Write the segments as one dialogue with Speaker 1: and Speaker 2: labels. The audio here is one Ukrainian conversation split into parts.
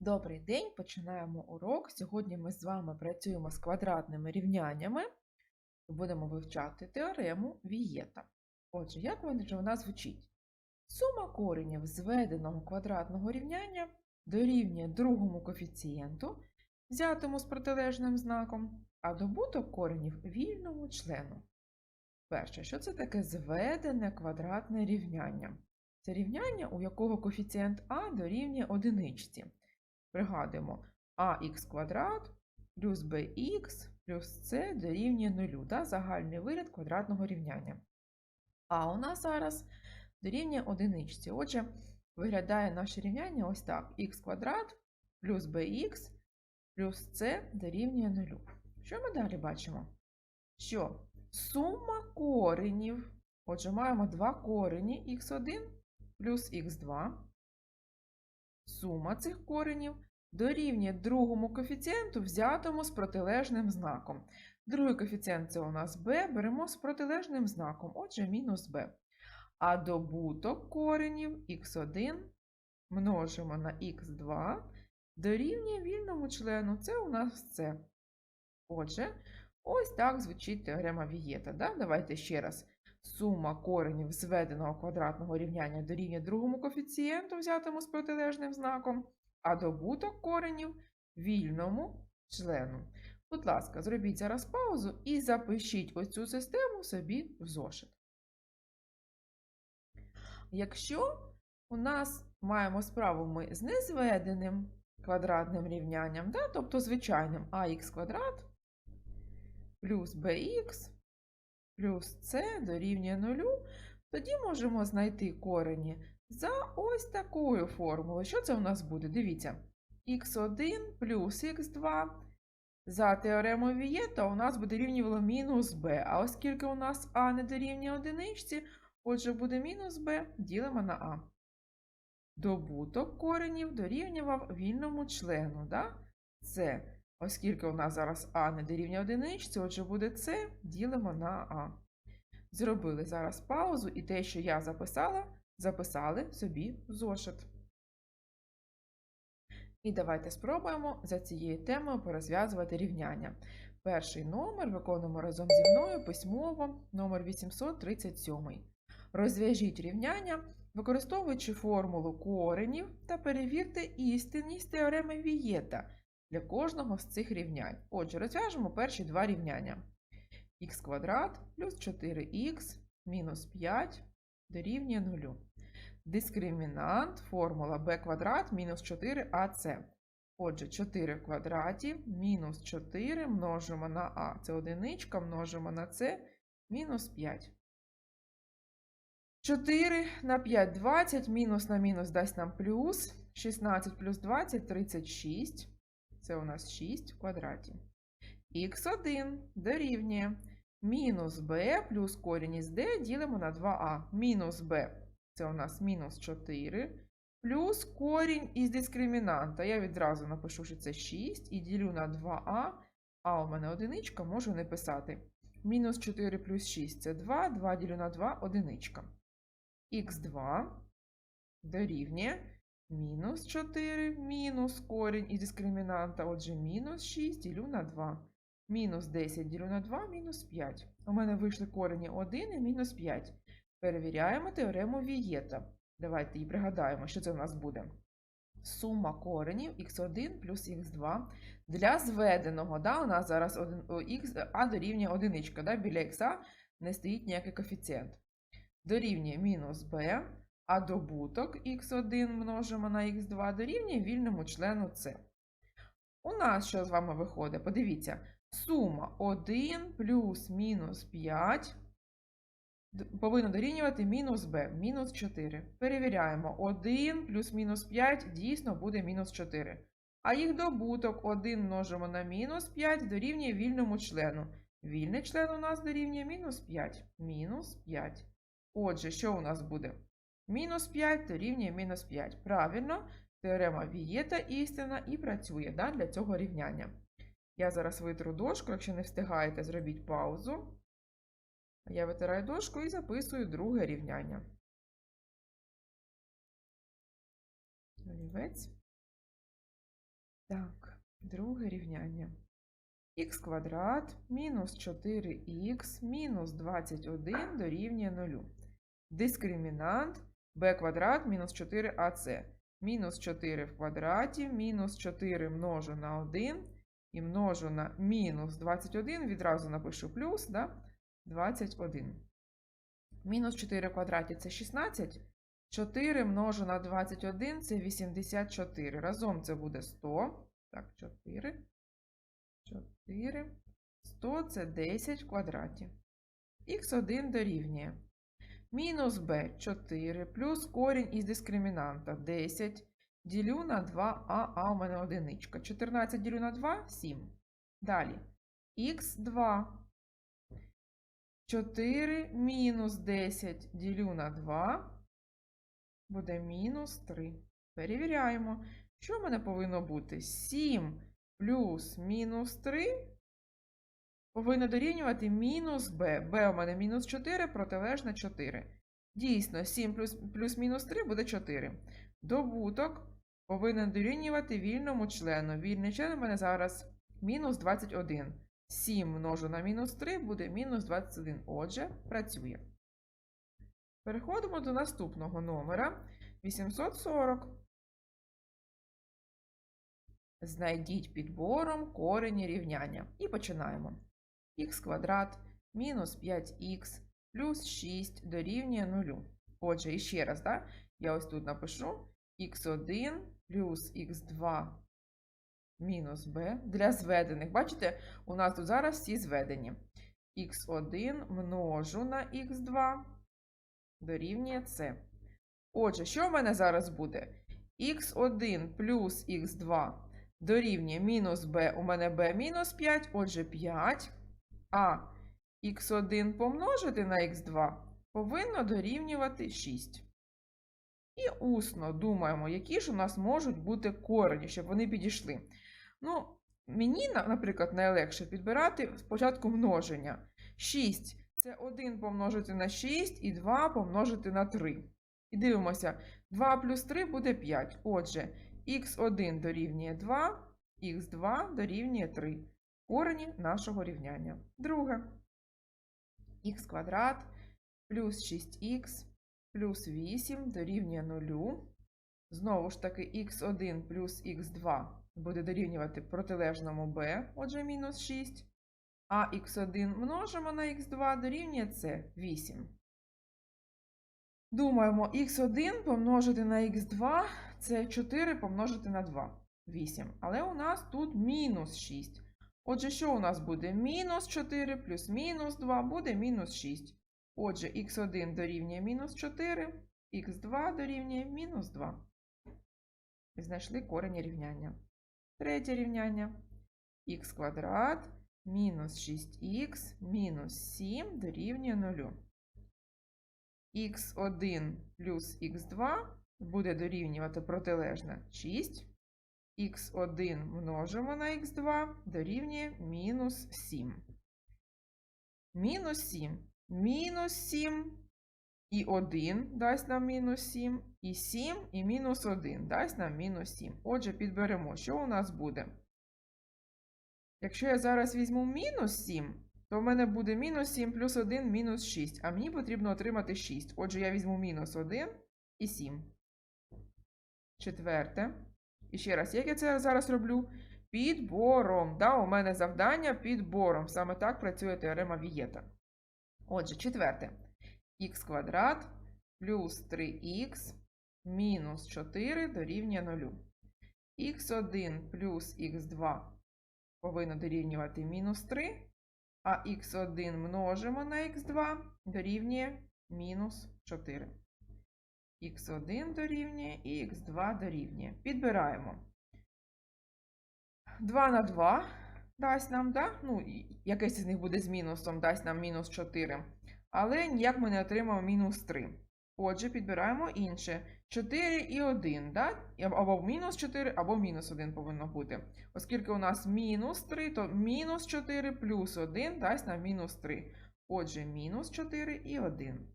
Speaker 1: Добрий день, починаємо урок. Сьогодні ми з вами працюємо з квадратними рівняннями будемо вивчати теорему Вієта. Отже, як вона звучить? Сума коренів зведеного квадратного рівняння дорівнює другому коефіцієнту, взятому з протилежним знаком, а добуток коренів вільному члену. Перше, що це таке зведене квадратне рівняння? Це рівняння, у якого коефіцієнт а дорівнює одиничці. Пригадуємо, ax квадрат плюс bx плюс c дорівнює 0, да, загальний виряд квадратного рівняння. А у нас зараз дорівнює одиничці. Отже, виглядає наше рівняння ось так: х квадрат плюс bx плюс c дорівнює 0. Що ми далі бачимо? Що сума коренів, отже, маємо два корені х1 плюс х2. Сума цих коренів дорівнює другому коефіцієнту, взятому з протилежним знаком. Другий коефіцієнт це у нас b, беремо з протилежним знаком, отже, мінус b. А добуток коренів х1 множимо на х2 дорівнює вільному члену. Це у нас це. Отже, ось так звучить теорема Вієта. Да? Давайте ще раз. Сума коренів зведеного квадратного рівняння дорівнює другому коефіцієнту, взятому з протилежним знаком, а добуток коренів вільному члену. Будь ласка, зробіть зараз паузу і запишіть оцю систему собі в зошит. Якщо у нас маємо справу ми з незведеним квадратним рівнянням, да, тобто звичайним ax квадрат плюс bx плюс c дорівнює 0, тоді можемо знайти корені за ось такою формулою. Що це у нас буде? Дивіться, х1 плюс х2 за теоремою Вієта у нас буде рівнювало мінус b, а оскільки у нас а не дорівнює одиничці, отже буде мінус b, ділимо на а. Добуток коренів дорівнював вільному члену. Да? Це, оскільки у нас зараз а не дорівнює одиничці, отже буде С, ділимо на А. Зробили зараз паузу, і те, що я записала, записали собі зошит. І давайте спробуємо за цією темою порозв'язувати рівняння. Перший номер виконуємо разом зі мною письмово номер 837. Розв'яжіть рівняння, використовуючи формулу коренів та перевірте істинність теореми Вієта для кожного з цих рівнянь. Отже, розв'яжемо перші два рівняння. х квадрат плюс 4х мінус 5 дорівнює 0. Дискримінант формула b квадрат мінус 4ac. Отже, 4 в квадраті мінус 4 множимо на а. Це одиничка, множимо на c мінус 5. 4 на 5 20, мінус на мінус дасть нам плюс. 16 плюс 20 36. Це у нас 6 в квадраті. Х1 дорівнює мінус b плюс корінь із d ділимо на 2а. Мінус b це у нас мінус 4. Плюс корінь із дискримінанта. Я відразу напишу, що це 6 і ділю на 2а, а у мене одиничка, можу не писати. Мінус 4 плюс 6 це 2, 2 ділю на 2 одиничка. Х2 дорівнює мінус 4, мінус корінь із дискримінанта, отже, мінус 6 ділю на 2. Мінус 10 ділю на 2, мінус 5. У мене вийшли корені 1 і мінус 5. Перевіряємо теорему Вієта. Давайте її пригадаємо, що це у нас буде. Сума коренів х1 плюс х2 для зведеного. Да, У нас зараз 1, о, х, а дорівнює 1, да, біля х не стоїть ніякий коефіцієнт. Дорівнює мінус b, а добуток х1 множимо на х2 дорівнює вільному члену С. У нас що з вами виходить? Подивіться, сума 1 плюс мінус 5 повинно дорівнювати мінус b, мінус 4. Перевіряємо, 1 плюс мінус 5 дійсно буде мінус 4. А їх добуток 1 множимо на мінус 5 дорівнює вільному члену. Вільний член у нас дорівнює мінус 5. Мінус 5. Отже, що у нас буде? Мінус 5 дорівнює мінус 5. Правильно, теорема Вієта істина і працює да, для цього рівняння. Я зараз витру дошку, якщо не встигаєте, зробіть паузу. Я витираю дошку і записую друге рівняння. Олівець. Так, друге рівняння. х квадрат мінус 4х мінус 21 дорівнює 0. Дискримінант b квадрат мінус 4ac. Мінус 4 в квадраті, мінус 4 множу на 1 і множу на мінус 21, відразу напишу плюс, да? 21. Мінус 4 в квадраті це 16. 4 множу на 21 це 84. Разом це буде 100. Так, 4. 4. 100 це 10 в квадраті. Х1 дорівнює. Мінус b 4 плюс корінь із дискримінанта 10. Ділю на 2а, а у мене одиничка. 14 ділю на 2 7. Далі. х2. 4 мінус 10 ділю на 2 буде мінус 3. Перевіряємо, що в мене повинно бути? 7 плюс мінус 3 повинно дорівнювати мінус b. b у мене мінус 4, протилежне 4. Дійсно, 7 плюс, плюс мінус 3 буде 4. Добуток повинен дорівнювати вільному члену. Вільний член у мене зараз мінус 21. 7 множу на мінус 3 буде мінус 21. Отже, працює. Переходимо до наступного номера 840. Знайдіть підбором корені рівняння. І починаємо. х квадрат мінус 5х плюс 6 дорівнює 0. Отже, іще раз, да? я ось тут напишу х1 плюс х2 мінус b для зведених. Бачите, у нас тут зараз всі зведені. х1 множу на х2 дорівнює c. Отже, що в мене зараз буде? х1 плюс х2 дорівнює мінус b, у мене b мінус 5, отже 5, а х1 помножити на х2 повинно дорівнювати 6. І усно думаємо, які ж у нас можуть бути корені, щоб вони підійшли. Ну, мені, наприклад, найлегше підбирати спочатку множення. 6 це 1 помножити на 6 і 2 помножити на 3. І дивимося, 2 плюс 3 буде 5. Отже, х1 дорівнює 2, х2 дорівнює 3. Корені нашого рівняння. Друге. х квадрат плюс 6х плюс 8 дорівнює 0. Знову ж таки, х1 плюс х2 буде дорівнювати протилежному b, отже, мінус 6. А х1 множимо на х2 дорівнює c 8. Думаємо, х1 помножити на х2 це 4 помножити на 2 8. Але у нас тут мінус 6. Отже, що у нас буде? Мінус 4 плюс мінус 2 буде мінус 6. Отже, х1 дорівнює мінус 4, х2 дорівнює мінус 2. І Знайшли корені рівняння. Третє рівняння. х квадрат мінус 6х мінус 7 дорівнює 0. х1 плюс х2 буде дорівнювати протилежне 6. х1 множимо на х2 дорівнює мінус 7. Мінус 7. Мінус 7 і 1 дасть нам мінус 7, і 7 і мінус 1 дасть нам мінус 7. Отже, підберемо, що у нас буде. Якщо я зараз візьму мінус 7, то в мене буде мінус 7 плюс 1 мінус 6, а мені потрібно отримати 6. Отже, я візьму мінус 1 і 7. Четверте. І ще раз, як я це зараз роблю? Підбором. Да, У мене завдання підбором. Саме так працює теорема Вієта. Отже, четверте. х квадрат плюс 3х мінус 4 дорівнює 0. х1 плюс х2 повинно дорівнювати мінус 3, а х1 множимо на х2 дорівнює мінус 4. х1 дорівнює і х2 дорівнює. Підбираємо. 2 на 2 дасть нам, да? ну, якесь з них буде з мінусом, дасть нам мінус 4. Але ніяк ми не отримаємо мінус 3. Отже, підбираємо інше. 4 і 1, да? або мінус 4, або мінус 1 повинно бути. Оскільки у нас мінус 3, то мінус 4 плюс 1 дасть нам мінус 3. Отже, мінус 4 і 1.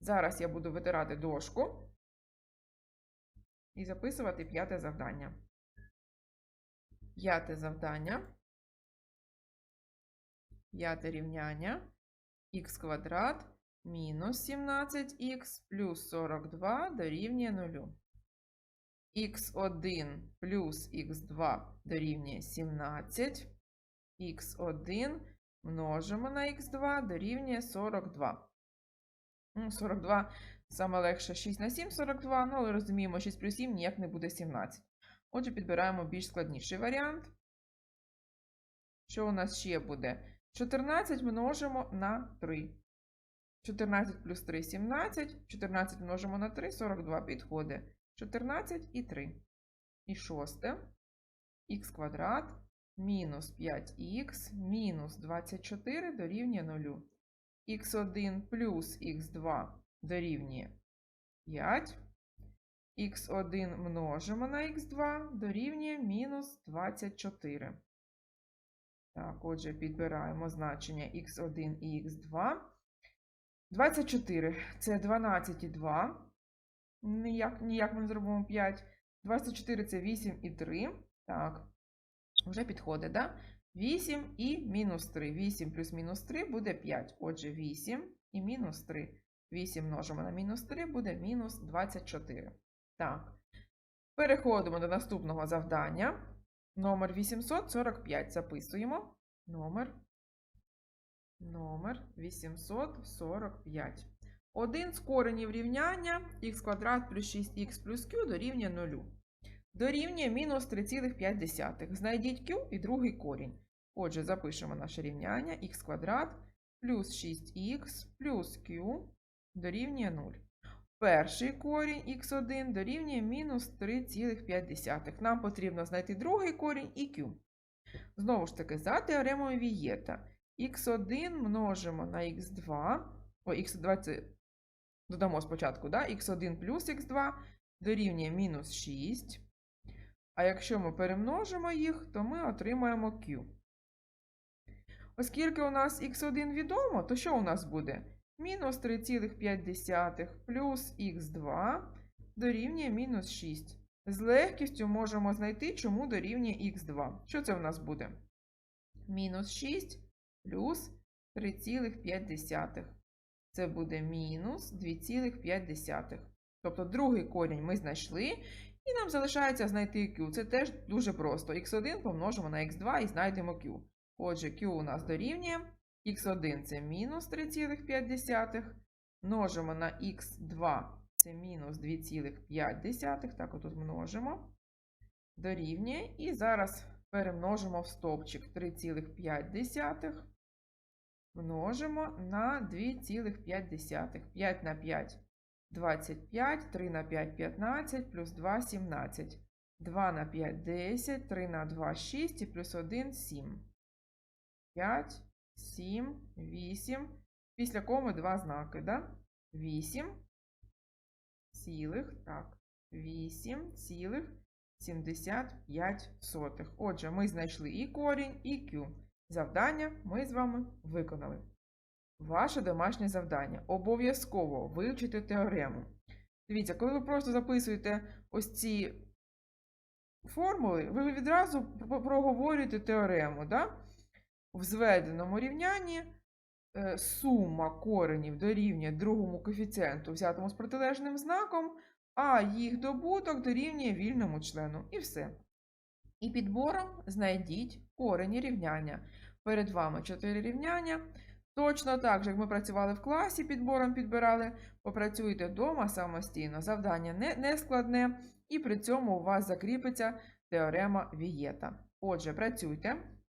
Speaker 1: Зараз я буду витирати дошку і записувати п'яте завдання. П'яте завдання. П'яте рівняння. х квадрат мінус 17х плюс 42 дорівнює 0. х1 плюс х2 дорівнює 17. х1 множимо на х2 дорівнює 42. Ну, 42 саме легше 6 на 7 42, ну але розуміємо, 6 плюс 7 ніяк не буде 17. Отже, підбираємо більш складніший варіант. Що у нас ще буде? 14 множимо на 3. 14 плюс 3 17. 14 множимо на 3 42 підходить. 14 і 3. І шосте. х квадрат мінус 5х мінус 24 дорівнює 0. х1 плюс х2 дорівнює 5. х1 множимо на х2 дорівнює мінус 24. Так, отже, підбираємо значення х1 і х2. 24 це 12 і 2. Ніяк, ніяк ми не зробимо 5. 24 це 8 і 3. Так, вже підходить, да? 8 і мінус 3. 8 плюс мінус 3 буде 5. Отже, 8 і мінус 3. 8 множимо на мінус 3 буде мінус 24. Так. Переходимо до наступного завдання. Номер 845 записуємо. Номер. Номер 845. Один з коренів рівняння х квадрат плюс 6х плюс q дорівнює 0. Дорівнює мінус 3,5. Знайдіть q і другий корінь. Отже, запишемо наше рівняння х квадрат плюс 6х плюс q дорівнює 0. Перший корінь х1 дорівнює мінус 3,5. Нам потрібно знайти другий корінь і q. Знову ж таки, за теоремою Вієта, х1 множимо на х2, о, х2 це додамо спочатку, да? х1 плюс х2 дорівнює мінус 6. А якщо ми перемножимо їх, то ми отримаємо q. Оскільки у нас х1 відомо, то що у нас буде? Мінус 3,5 плюс х2 дорівнює мінус 6. З легкістю можемо знайти, чому дорівнює х2. Що це у нас буде? Мінус 6 плюс 3,5. Це буде мінус 2,5. Тобто другий корінь ми знайшли, і нам залишається знайти q. Це теж дуже просто. х1 помножимо на х2 і знайдемо q. Отже, q у нас дорівнює. Х1 це мінус 3,5. Множимо на х2 це мінус 2,5. Так, отут множимо. Дорівнює. І зараз перемножимо в стовпчик 3,5. Множимо на 2,5. 5 на 5 25, 3 на 5 15, плюс 2 17. 2 на 5 10, 3 на 2 6 і плюс 1 7. 5, 7, 8. Після коми два знаки, да? 8 цілих, так, 8 цілих 75 сотих. Отже, ми знайшли і корінь, і Q. Завдання ми з вами виконали. Ваше домашнє завдання. Обов'язково вивчити теорему. Дивіться, коли ви просто записуєте ось ці формули, ви відразу проговорюєте теорему. Да? В зведеному рівнянні е, сума коренів дорівнює другому коефіцієнту, взятому з протилежним знаком, а їх добуток дорівнює вільному члену. І все. І підбором знайдіть корені рівняння. Перед вами 4 рівняння. Точно так же, як ми працювали в класі, підбором підбирали, попрацюйте вдома самостійно. Завдання не, не складне, і при цьому у вас закріпиться теорема Вієта. Отже, працюйте,